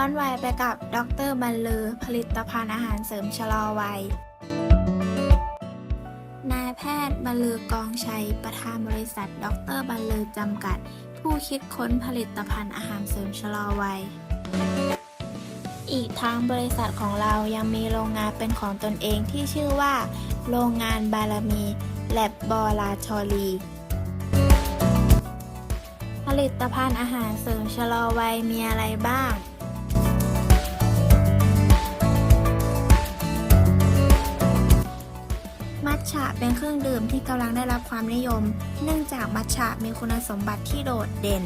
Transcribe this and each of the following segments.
้อนวัยไปกับดรบรรลือ ผลิตภัณฑ์อาหารเสริมชะลอวัย นายแพทย์บรรลือกองชัย ประธานบริษัท ดรบรรลือจำกัด ผู้คิดค้นผลิตภัณฑ์อาหารเสริมชะลอวัย อีกทั้งบริษัทของเรายังมีโรงงานเป็นของตนเองที่ชื่อว่า โรงงานบารมีแลบบอลาชอรีผลิตภัณฑ์อาหารเสริมชะลอวัยมีอะไรบ้าง มัทฉะเป็นเครื่องดื่มที่กำลังได้รับความนิยม เนื่องจากมัทฉะมีคุณสมบัติที่โดดเด่น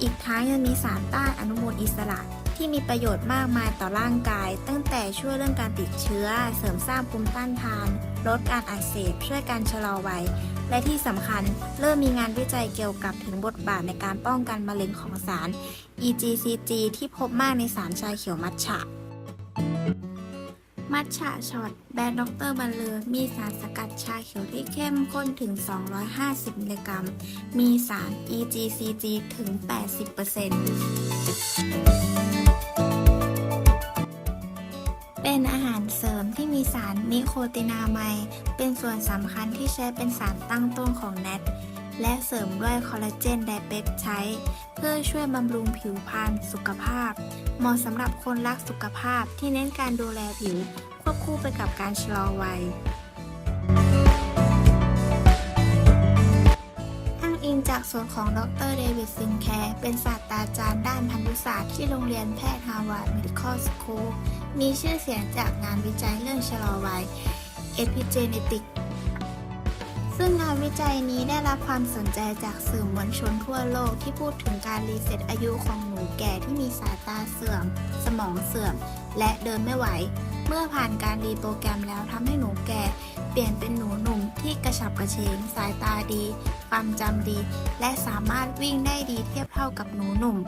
อีกทั้งยังมีสารต้านอนุมูลอิสระที่มีประโยชน์มากมายต่อร่างกาย ตั้งแต่ช่วยเรื่องการติดเชื้อ เสริมสร้างภูมิต้านทาน ลดการอักเสบช่วยการชะลอวัย และที่สำคัญเริ่มมีงานวิจัยเกี่ยวกับถึงบทบาทในการป้องกันมะเร็งของสาร EGCG ที่พบมากในสารชาเขียวมัทฉะ มัทฉะช็อตแบรนด์ดรบันเลอมีสารสกัดชาเขียวที่เข้มข้นถึง 250 มิลลิกรัม มีสาร EGCG ถึง 80%เป็นอาหารเสริมที่มีสารนิโคตินาไมด์เป็นส่วนสำคัญที่ใช้เป็นสารตั้งต้นของแนท และเสริมด้วยคอลลาเจนไดเปปไทด์เพื่อช่วยบำรุงผิวพรรณสุขภาพ เหมาะสำหรับคนรักสุขภาพที่เน้นการดูแลผิว ควบคู่ไปกับการชะลอวัยอ้างอิงจากส่วนของดรเดวิดซินแคร์เป็นศาสตราจารย์ด้านพันธุศาสตร์ที่โรงเรียนแพทย์ฮาร์วาร์ด Medical School มีชื่อเสียงจากงานวิจัยเรื่องชะลอวัย Epigenetic ซึ่งงานวิจัยนี้ได้รับความสนใจจากสื่อมวลชนทั่วโลกที่พูดถึงการรีเซ็ตอายุของหนูแก่ที่มีสายตาเสื่อม สมองเสื่อม และเดินไม่ไหว เมื่อผ่านการรีโปรแกรมแล้วทำให้หนูแก่ เปลี่ยนเป็นหนูหนุ่มที่กระฉับกระเฉง สายตาดี ความจำดี และสามารถวิ่งได้ดีเทียบเท่ากับหนูหนุ่ม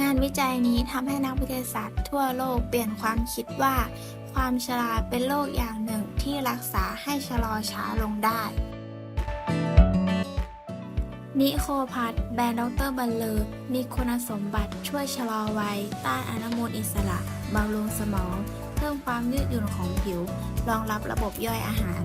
งานวิจัยนี้ทำให้นักวิทยาศาสตร์ทั่วโลกเปลี่ยนความคิดว่า ความชราเป็นโรคอย่างหนึ่งที่รักษาให้ชะลอช้าลงได้ นิโคพัทแบรนด์ดรบัลเลอร์มีคุณสมบัติช่วยชะลอวัย ต้านอนุมูลอิสระบำรุงสมอง เพิ่มความยืดหยุ่นของผิว รองรับระบบย่อยอาหาร